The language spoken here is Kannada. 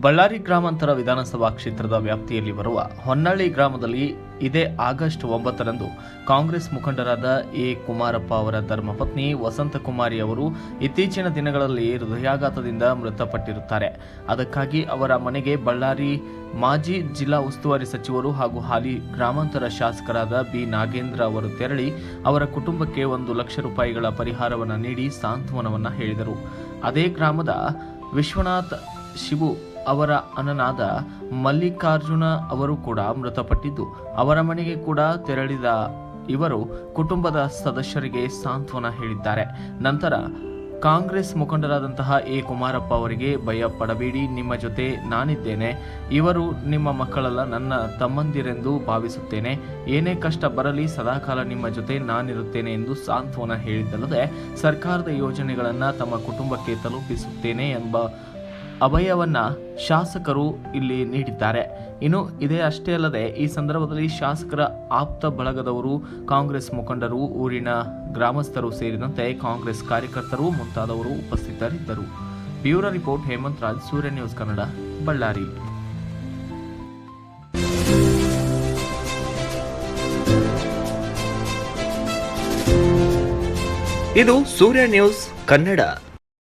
ಬಳ್ಳಾರಿ ಗ್ರಾಮಾಂತರ ವಿಧಾನಸಭಾ ಕ್ಷೇತ್ರದ ವ್ಯಾಪ್ತಿಯಲ್ಲಿ ಬರುವ ಹೊನ್ನಳ್ಳಿ ಗ್ರಾಮದಲ್ಲಿ ಇದೇ ಆಗಸ್ಟ್ ಒಂಬತ್ತರಂದು ಕಾಂಗ್ರೆಸ್ ಮುಖಂಡರಾದ ಎ ಕುಮಾರಪ್ಪ ಅವರ ಧರ್ಮಪತ್ನಿ ವಸಂತಕುಮಾರಿ ಅವರು ಇತ್ತೀಚಿನ ದಿನಗಳಲ್ಲಿ ಹೃದಯಾಘಾತದಿಂದ ಮೃತಪಟ್ಟಿರುತ್ತಾರೆ. ಅದಕ್ಕಾಗಿ ಅವರ ಮನೆಗೆ ಬಳ್ಳಾರಿ ಮಾಜಿ ಜಿಲ್ಲಾ ಉಸ್ತುವಾರಿ ಸಚಿವರು ಹಾಗೂ ಹಾಲಿ ಗ್ರಾಮಾಂತರ ಶಾಸಕರಾದ ಬಿ ನಾಗೇಂದ್ರ ಅವರು ತೆರಳಿ ಅವರ ಕುಟುಂಬಕ್ಕೆ ಒಂದು ಲಕ್ಷ ರೂಪಾಯಿಗಳ ಪರಿಹಾರವನ್ನು ನೀಡಿ ಸಾಂತ್ವನವನ್ನು ಹೇಳಿದರು. ಅದೇ ಗ್ರಾಮದ ವಿಶ್ವನಾಥ್ ಶಿವು ಅವರ ಅನನಾದ ಮಲ್ಲಿಕಾರ್ಜುನ ಅವರು ಕೂಡ ಮೃತಪಟ್ಟಿದ್ದು, ಅವರ ಮನೆಗೆ ಕೂಡ ತೆರಳಿದ ಇವರು ಕುಟುಂಬದ ಸದಸ್ಯರಿಗೆ ಸಾಂತ್ವನ ಹೇಳಿದ್ದಾರೆ. ನಂತರ ಕಾಂಗ್ರೆಸ್ ಮುಖಂಡರಾದಂತಹ ಎ. ಕುಮಾರಪ್ಪ ಅವರಿಗೆ ಭಯ ಪಡಬೇಡಿ, ನಿಮ್ಮ ಜೊತೆ ನಾನಿದ್ದೇನೆ. ಇವರು ನಿಮ್ಮ ಮಕ್ಕಳಲ್ಲ, ನನ್ನ ತಮ್ಮಂದಿರೆಂದು ಭಾವಿಸುತ್ತೇನೆ. ಏನೇ ಕಷ್ಟ ಬರಲಿ, ಸದಾಕಾಲ ನಿಮ್ಮ ಜೊತೆ ನಾನಿರುತ್ತೇನೆ ಎಂದು ಸಾಂತ್ವನ ಹೇಳಿದ್ದಲ್ಲದೆ ಸರ್ಕಾರದ ಯೋಜನೆಗಳನ್ನು ತಮ್ಮ ಕುಟುಂಬಕ್ಕೆ ತಲುಪಿಸುತ್ತೇನೆ ಎಂಬ ಅಭಯವನ್ನ ಶಾಸಕರು ಇಲ್ಲಿ ನೀಡಿದ್ದಾರೆ. ಇನ್ನು ಇದೇ ಅಷ್ಟೇ ಅಲ್ಲದೆ ಈ ಸಂದರ್ಭದಲ್ಲಿ ಶಾಸಕರ ಆಪ್ತ ಬಳಗದವರು, ಕಾಂಗ್ರೆಸ್ ಮುಖಂಡರು, ಊರಿನ ಗ್ರಾಮಸ್ಥರು ಸೇರಿದಂತೆ ಕಾಂಗ್ರೆಸ್ ಕಾರ್ಯಕರ್ತರು ಮುಂತಾದವರು ಉಪಸ್ಥಿತರಿದ್ದರು. Bureau report, Hemanth Raj, Surya news Kannada, Ballari. ಇದು ಸೂರ್ಯ ನ್ಯೂಸ್ ಕನ್ನಡ.